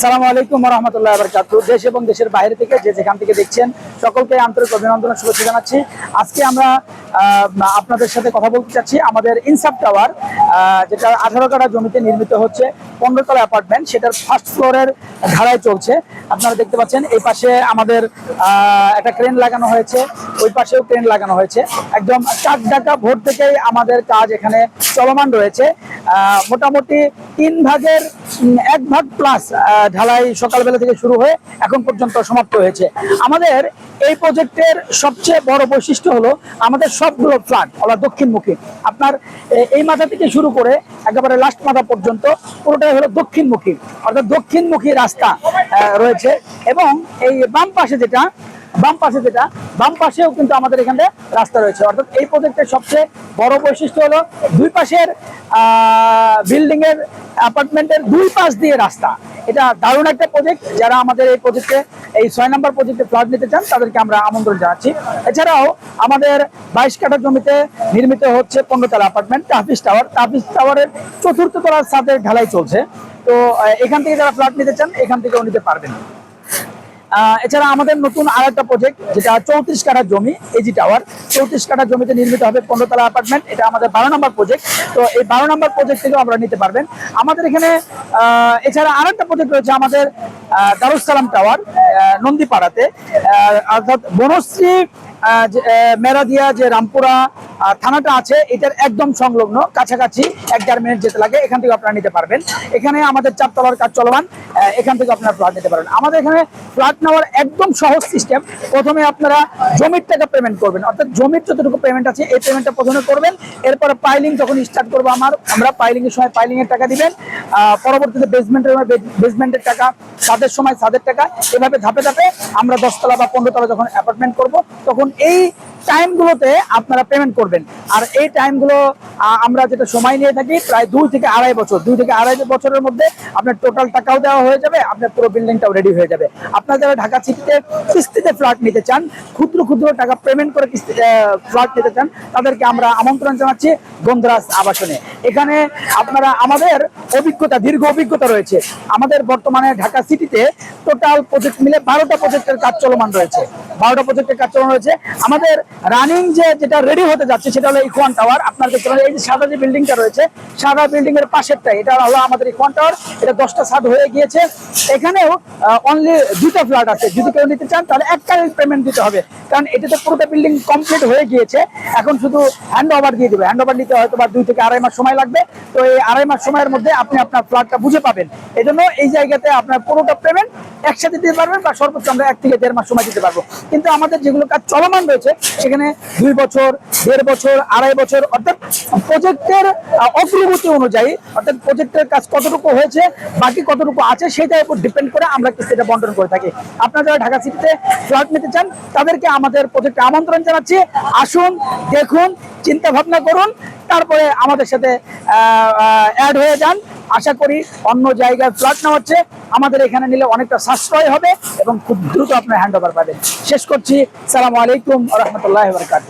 সালামু আলাইকুম রহমতুল্লাহ বরকাত দেশ এবং দেশের বাইরে থেকে যে যেখান থেকে দেখছেন, সকলকে আন্তরিক অভিনন্দন শুভেচ্ছা জানাচ্ছি। আজকে আমরা আপনাদের সাথে কথা বলতে চাচ্ছি আমাদের ইনসাফ টাওয়ার যেটা আঠারো কাটা জমিতে নির্মিত হচ্ছে, পনেরো তলা অ্যাপার্টমেন্ট সেটার ফার্স্ট ফ্লোরের ধারায় চলছে। আপনারা দেখতে পাচ্ছেন, এই পাশে আমাদের একটা ক্রেন লাগানো হয়েছে, ওই পাশেও ক্রেন লাগানো হয়েছে। একদম চার ডাকা ভোর থেকেই আমাদের কাজ এখানে চলমান রয়েছে। মোটামুটি তিন ভাগের এক ভাগ প্লাস ঢালাই সকালবেলা থেকে শুরু হয়ে এখন পর্যন্ত সমাপ্ত হয়েছে। আমাদের এই প্রজেক্টের সবচেয়ে বড় বৈশিষ্ট্য হলো আমাদের সবগুলো ফ্ল্যাট ওরা দক্ষিণমুখী। আপনার এই মাথা থেকে শুরু করে একেবারে লাস্ট মাথা পর্যন্ত পুরোটাই হলো দক্ষিণমুখী। অর্থাৎ দক্ষিণমুখী রাস্তা রয়েছে এবং এই বাম পাশে যেটা বাম পাশে যেটা, বাম পাশেও কিন্তু আমাদের এখানে রাস্তা রয়েছে। অর্থাৎ এই প্রজেক্টের সবচেয়ে বড় বৈশিষ্ট্য হলো দুই পাশের বিল্ডিং এর অ্যাপার্টমেন্টের দুই পাশ দিয়ে রাস্তা। এটা দারুণ একটা প্রজেক্ট। যারা আমাদের এই প্রজেক্টে, এই ছয় নম্বর প্রজেক্টে ফ্ল্যাট নিতে চান, তাদেরকে আমরা আমন্ত্রণ জানাচ্ছি। এছাড়াও আমাদের বাইশ কাঠা জমিতে নির্মিত হচ্ছে পনেরো তলা অ্যাপার্টমেন্ট তাহফিস টাওয়ার। তাহফিস টাওয়ারের চতুর্থ তলার ছাদের ঢালাই চলছে। তো এখান থেকে যারা ফ্ল্যাট নিতে চান, এখান থেকেও নিতে পারবেন। এছাড়া আমাদের নতুন আর একটা প্রজেক্ট যেটা চৌত্রিশ কাঠা জমি এজি টাওয়ার চৌত্রিশ কাঠা জমিতে নির্মিত হবে পনেরোতলা অ্যাপার্টমেন্ট এটা আমাদের বারো নম্বর প্রজেক্ট তো এই বারো নম্বর প্রজেক্ট থেকেও আমরা নিতে পারবেন। আমাদের এখানে এছাড়া আর একটা প্রজেক্ট রয়েছে আমাদের দারুসালাম টাওয়ার নন্দীপাড়াতে। অর্থাৎ বনশ্রী মেরাদিয়া যে রামপুরা থানাটা আছে, এটার একদম সংলগ্ন, কাছাকাছি, এক দেড় মিনিট যেতে লাগে, এখান থেকে আপনারা নিতে পারবেন। এখানে আমাদের চারতলার কাজ চলমান এখান থেকে আপনারা ফ্ল্যাট নিতে পারবেন। আমাদের এখানে ফ্ল্যাট নেওয়ার একদম সহজ সিস্টেম, প্রথমে আপনারা জমির টাকা পেমেন্ট করবেন। অর্থাৎ জমির যতটুকু পেমেন্ট আছে, এই পেমেন্টটা প্রথমে করবেন। এরপরে পাইলিং যখন স্টার্ট করব আমার, আমরা পাইলিং এর সময় পাইলিং এর টাকা দিবেন। পরবর্তীতে বেসমেন্টের বেসমেন্টের টাকা, ছাদের সময় ছাদের টাকা, এভাবে ধাপে ধাপে আমরা দশতলা বা পনেরো তলা যখন অ্যাপার্টমেন্ট করব, তখন এই টাইমগুলোতে আপনারা পেমেন্ট করবেন। আর এই টাইমগুলো আমরা যেটা সময় নিয়ে থাকি, প্রায় দুই থেকে আড়াই বছর, দুই থেকে আড়াই বছরের মধ্যে আপনার টোটাল টাকাও দেওয়া হয়ে যাবে, আপনার পুরো বিল্ডিংটাও রেডি হয়ে যাবে। আপনারা যারা ঢাকা সিটিতে কিস্তিতে ফ্ল্যাট নিতে চান, ক্ষুদ্র ক্ষুদ্র টাকা পেমেন্ট করে কিস্তি ফ্ল্যাট নিতে চান, তাদেরকে আমরা আমন্ত্রণ জানাচ্ছি গন্ধরাজ আবাসনে। এখানে আপনারা আমাদের অভিজ্ঞতা, দীর্ঘ অভিজ্ঞতা রয়েছে। আমাদের বর্তমানে ঢাকা সিটিতে টোটাল প্রজেক্ট মিলে বারোটা প্রজেক্টের কাজ চলমান রয়েছে। বারোটা প্রজেক্টের কাজ চলমান রয়েছে। আমাদের রানিং যে যেটা রেডি হতে যাচ্ছে সেটা হলো ইকোয়ান টাওয়ার আপনার দেখতে পারেন এই যে সাদা যে বিল্ডিংটা রয়েছে, সাদা বিল্ডিং এর পাশেরটা এটা হলো আমাদের ইকোয়ান টাওয়ার এটা দশটা ছাদ হয়ে গিয়েছে। এখানেও অনলি দুটো ফ্ল্যাট আছে। যদি কেউ নিতে চান, তাহলে একটা পেমেন্ট দিতে হবে। কারণ এটাতে পুরোটা বিল্ডিং কমপ্লিট হয়ে গিয়েছে। এখন শুধু হ্যান্ড ওভার দিয়ে দেবে। হ্যান্ড ওভার নিতে হয়তো বা দুই থেকে আড়াই মাস সময় লাগবে। তো এই আড়াই মাস সময়ের মধ্যে আপনি আপনার ফ্ল্যাটটা বুঝে পাবেন। এই জন্য এই জায়গাতে আপনার পুরোটা পেমেন্ট একসাথে দিতে পারবেন বা সর্বোচ্চ আমরা এক থেকে দেড় মাস সময় দিতে পারব। কিন্তু আমাদের যেগুলো কাজ চলমান রয়েছে, সেখানে দুই বছর, দেড় বছর, আড়াই বছর, অর্থাৎ প্রজেক্টের অগ্রগতি অনুযায়ী, অর্থাৎ প্রজেক্টের কাজ কতটুকু হয়েছে, বাকি কতটুকু আছে সেটার উপর ডিপেন্ড করে আমরা কিস্তিটা বন্টন করে থাকি। আপনারা যারা ঢাকা সিটিতে ফ্ল্যাট নিতে চান, তাদেরকে আমাদের প্রজেক্টে আমন্ত্রণ জানাচ্ছি। আসুন, দেখুন, চিন্তা ভাবনা করুন, তারপরে আমাদের সাথে অ্যাড হয়ে যান। আশা করি অন্য জায়গায় ফ্ল্যাট নেওয়া হচ্ছে। আমাদের এখানে নিলে অনেকটা সাশ্রয় হবে এবং খুব দ্রুত আপনার হ্যান্ড ওভার পাবেন। শেষ করছি। সালাম আলাইকুম রহমতুল্লাহ বরকাত